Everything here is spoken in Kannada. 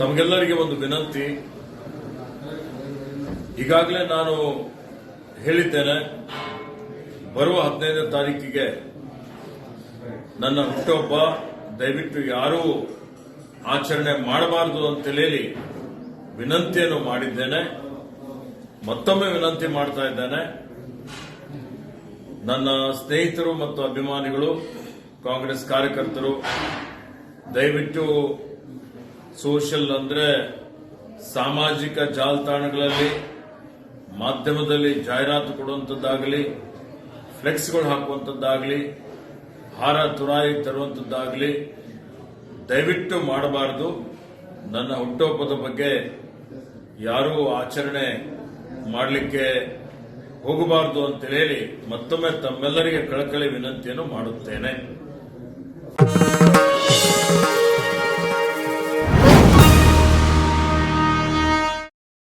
ತಮಗೆಲ್ಲರಿಗೆ ಒಂದು ವಿನಂತಿ. ಈಗಾಗಲೇ ನಾನು ಹೇಳಿದ್ದೇನೆ, ಬರುವ ಹದಿನೈದನೇ ತಾರೀಕಿಗೆ ನನ್ನ ಹುಟ್ಟುಹಬ್ಬ, ದಯವಿಟ್ಟು ಯಾರೂ ಆಚರಣೆ ಮಾಡಬಾರದು ಅಂತೇಳಿ ವಿನಂತಿಯನ್ನು ಮಾಡಿದ್ದೇನೆ. ಮತ್ತೊಮ್ಮೆ ವಿನಂತಿ ಮಾಡ್ತಾ ಇದ್ದೇನೆ. ನನ್ನ ಸ್ನೇಹಿತರು ಮತ್ತು ಅಭಿಮಾನಿಗಳು, ಕಾಂಗ್ರೆಸ್ ಕಾರ್ಯಕರ್ತರು, ದಯವಿಟ್ಟು ಸೋಷಿಯಲ್ ಅಂದ್ರೆ ಸಾಮಾಜಿಕ ಜಾಲತಾಣಗಳಲ್ಲಿ, ಮಾಧ್ಯಮದಲ್ಲಿ ಜಾಹೀರಾತು ಕೊಡುವಂಥದ್ದಾಗಲಿ ಫ್ಲೆಕ್ಸ್ಗಳು ಹಾಕುವಂಥದ್ದಾಗಲಿ ಹಾರ ತುರಾಯಿ ತರುವಂಥದ್ದಾಗಲಿ ದಯವಿಟ್ಟು ಮಾಡಬಾರದು. ನನ್ನ ಹುಟ್ಟುಹಬ್ಬದ ಬಗ್ಗೆ ಯಾರೂ ಆಚರಣೆ ಮಾಡಲಿಕ್ಕೆ ಹೋಗಬಾರದು ಅಂತ ಹೇಳಿ ಮತ್ತೊಮ್ಮೆ ತಮ್ಮೆಲ್ಲರಿಗೆ ಕಳಕಳಿ ವಿನಂತಿಯನ್ನು ಮಾಡುತ್ತೇನೆ.